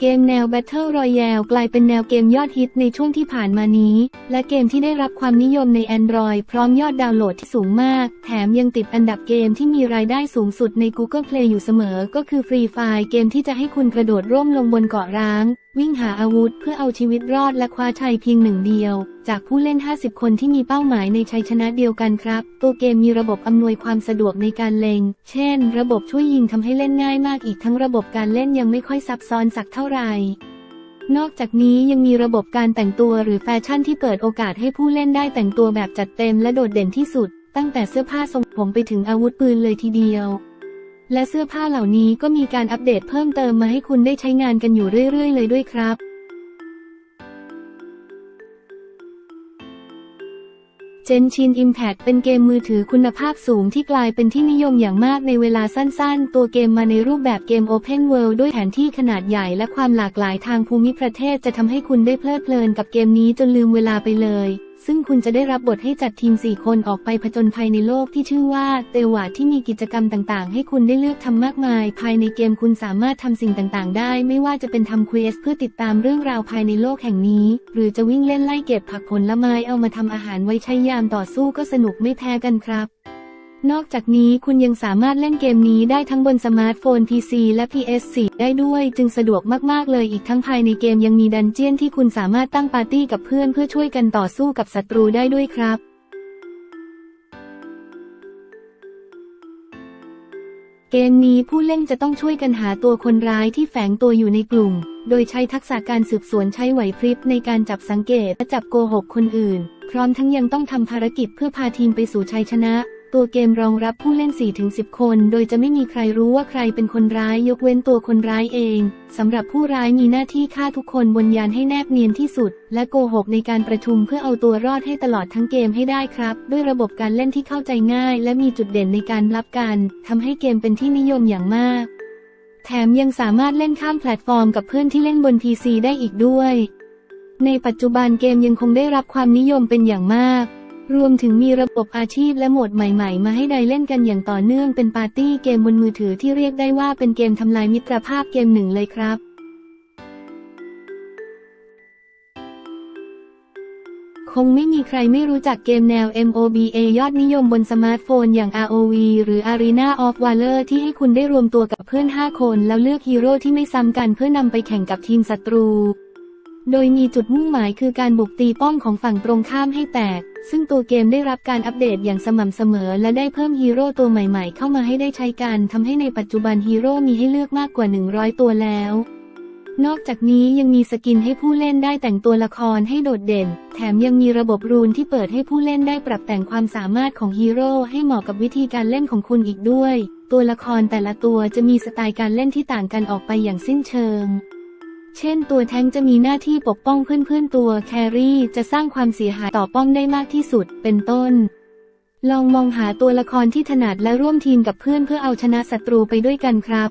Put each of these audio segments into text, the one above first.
เกมแนว Battle Royale กลายเป็นแนวเกมยอดฮิตในช่วงที่ผ่านมานี้ และเกมที่ได้รับความนิยมใน Android พร้อมยอดดาวน์โหลดที่สูงมาก แถมยังติดอันดับเกมที่มีรายได้สูงสุดใน Google Play อยู่เสมอ ก็คือ Free Fire เกมที่จะให้คุณกระโดดร่มลงบนเกาะร้าง วิ่งหาอาวุธเพื่อเอาชีวิตรอดและคว้าชัยเพียงหนึ่งเดียว จากผู้เล่น 50 คนที่มีเป้าหมายในชัยชนะเดียวกันครับ ตัวเกมมีระบบอำนวยความสะดวกในการเล็ง เช่น ระบบช่วยยิงทำให้เล่นง่ายมากอีกทั้งระบบการเล่นยังไม่ค่อยซับซ้อนสักเท่าไหร่นอกจากนี้ยังมีระบบการแต่งตัวหรือแฟชั่นที่เปิดโอกาสให้ผู้เล่นได้แต่งตัวแบบจัดเต็มและโดดเด่นที่สุด ตั้งแต่เสื้อผ้าทรงผมไปถึงอาวุธปืนเลยทีเดียว และเสื้อผ้าเหล่านี้ก็มีการอัปเดตเพิ่มเติมมาให้คุณได้ใช้งานกันอยู่เรื่อย ๆ เลยด้วยครับ เจนชินอิมแพ t เป็นเกมมือถือคุณภาพสูงที่กลายเป็นที่นิยมอย่างมากในเวลาสั้นๆ ตัวเกมมาในรูปแบบเกม Open World ด้วยแผนที่ขนาดใหญ่และความหลากหลายทางภูมิประเทศจะทำให้คุณได้เพลิดเพลินกับเกมนี้จนลืมเวลาไปเลย ซึ่งคุณจะได้รับบทให้จัดทีม 4 คนออกไปผจญภัยในโลกที่ชื่อว่า เตวาที่มีกิจกรรมต่างๆ ให้คุณได้เลือกทำมากมาย ภายในเกมคุณสามารถทำสิ่งต่างๆ ได้ ไม่ว่าจะเป็นทำเควสเพื่อติดตามเรื่องราวภายในโลกแห่งนี้ หรือจะวิ่งเล่นไล่เก็บผักผลไม้เอามาทำอาหารไว้ใช้ยามต่อสู้ก็สนุกไม่แพ้กันครับ นอกจากนี้คุณยังสามารถเล่นเกมนี้ได้ทั้งบนสมาร์ทโฟน PC และ PS4 ได้ด้วย จึงสะดวกมาก ๆ เลยอีกทั้งภายในเกมยังมีดันเจี้ยนที่คุณสามารถตั้งปาร์ตี้กับเพื่อนเพื่อช่วยกันต่อสู้กับศัตรูได้ด้วยครับเกมนี้ผู้เล่นจะต้องช่วยกันหาตัวคนร้ายที่แฝงตัวอยู่ในกลุ่ม โดยใช้ทักษะการสืบสวนใช้ไหวพริบในการจับสังเกตและจับโกหกคนอื่น พร้อมทั้งยังต้องทำภารกิจเพื่อพาทีมไปสู่ชัยชนะ ตัวเกมรองรับผู้เล่น 4-10 คน โดยจะไม่มีใครรู้ว่าใครเป็นคนร้ายยกเว้นตัวคนร้ายเอง สำหรับผู้ร้ายมีหน้าที่ฆ่าทุกคนบนยานให้แนบเนียนที่สุด และโกหกในการประชุมเพื่อเอาตัวรอดให้ตลอดทั้งเกมให้ได้ครับ ด้วยระบบการเล่นที่เข้าใจง่าย และมีจุดเด่นในการรับกันทำให้เกมเป็นที่นิยมอย่างมาก แถมยังสามารถเล่นข้ามแพลตฟอร์มกับเพื่อนที่เล่นบน PC ได้อีกด้วย ในปัจจุบันเกมยังคงได้รับความนิยมเป็นอย่างมาก รวมถึงมีระบบอาชีพและโหมดใหม่ๆ มาให้ได้เล่นกันอย่างต่อเนื่องเป็นปาร์ตี้เกมบนมือถือที่เรียกได้ว่าเป็นเกมทำลายมิตรภาพเกมหนึ่งเลยครับคงไม่มีใครไม่รู้จักเกมแนว MOBA ยอดนิยมบนสมาร์ทโฟนอย่าง ROV หรือ Arena of Valor ที่ให้คุณได้รวมตัวกับเพื่อน 5 คน แล้วเลือกฮีโร่ที่ไม่ซ้ำกันเพื่อนำไปแข่งกับทีมศัตรู โดยมีจุดมุ่งหมายคือการบุกตีป้อมของฝั่งตรงข้ามให้แตก ซึ่งตัวเกมได้รับการอัปเดตอย่างสม่ำเสมอ และได้เพิ่มฮีโร่ตัวใหม่ๆ เข้ามาให้ได้ใช้กันทำให้ในปัจจุบันฮีโร่มีให้เลือกมากกว่า 100 ตัวแล้ว นอกจากนี้ยังมีสกินให้ผู้เล่นได้แต่งตัวละครให้โดดเด่น แถมยังมีระบบรูนที่เปิดให้ผู้เล่นได้ปรับแต่งความสามารถของฮีโร่ให้เหมาะกับวิธีการเล่นของคุณอีกด้วย ตัวละครแต่ละตัวจะมีสไตล์การเล่นที่ต่างกันออกไปอย่างสิ้นเชิง เช่นตัวแท้งจะมีหน้าที่ปกป้องเพื่อนๆตัวแครี่จะสร้างความเสียหายต่อป้อมได้มากที่สุด เป็นต้น ลองมองหาตัวละครที่ถนัดและร่วมทีมกับเพื่อนเพื่อเอาชนะศัตรูไปด้วยกันครับ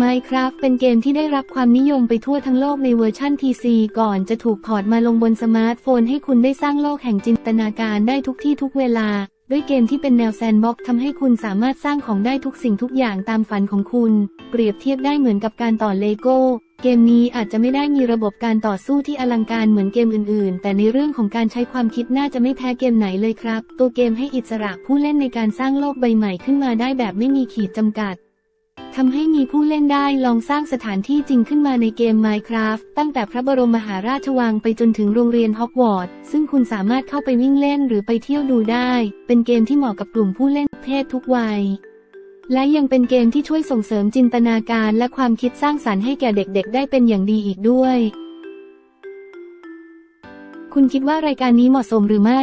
Minecraft เป็นเกมที่ได้รับความนิยมไปทั่วทั้งโลกในเวอร์ชัน PC ก่อนจะถูกพอร์ตมาลงบนสมาร์ทโฟนให้คุณได้สร้างโลกแห่งจินตนาการได้ทุกที่ทุกเวลา ด้วยเกมที่เป็นแนวแซนด์บ็อกทำให้คุณสามารถสร้างของได้ทุกสิ่งทุกอย่างตามฝันของคุณ เปรียบเทียบได้เหมือนกับการต่อเลโก้ เกมนี้อาจจะไม่ได้มีระบบการต่อสู้ที่อลังการเหมือนเกมอื่นๆ แต่ในเรื่องของการใช้ความคิดน่าจะไม่แพ้เกมไหนเลยครับ ตัวเกมให้อิสระผู้เล่นในการสร้างโลกใบใหม่ขึ้นมาได้แบบไม่มีขีดจำกัด ทำให้มีผู้เล่นได้ลองสร้างสถานที่จริงขึ้นมาในเกม Minecraft ตั้งแต่พระบรมมหาราชวังไปจนถึงโรงเรียนฮอกวอตส์ซึ่งคุณสามารถเข้าไปวิ่งเล่นหรือไปเที่ยวดูได้ เป็นเกมที่เหมาะกับกลุ่มผู้เล่นเพศทุกวัย และยังเป็นเกมที่ช่วยส่งเสริมจินตนาการและความคิดสร้างสรรค์ให้แก่เด็กๆ ได้เป็นอย่างดีอีกด้วย คุณคิดว่ารายการนี้เหมาะสมหรือไม่